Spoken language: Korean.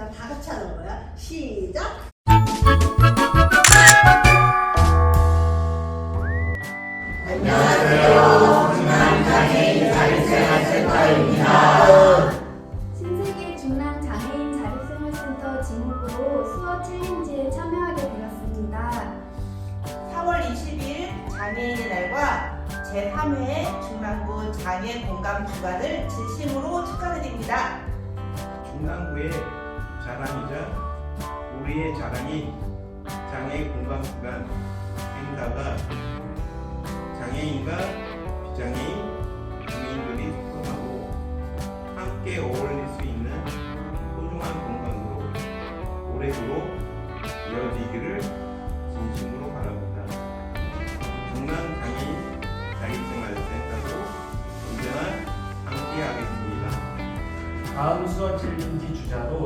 자, 다 같이 하는 거야. 시작. 신세계 중랑 장애인 자립생활센터 지목으로 수어 챌린지에 참여하게 되었습니다. 4월 20일 장애인의 날과 제3회 중랑구 장애 공감 주간을 진심으로 축하드립니다. 중랑구의 자랑이자 우리의 자랑인 장애 공감 구간 행사가 장애인과 비장애인, 국민들이 소통하고 함께 어울릴 수 있는 소중한 공간으로 오래도록 이어지기를 진심으로 바랍니다. 중랑 장애인 자립생활센터도 언제나 함께하겠습니다. 다음 수어 챌린지 주자도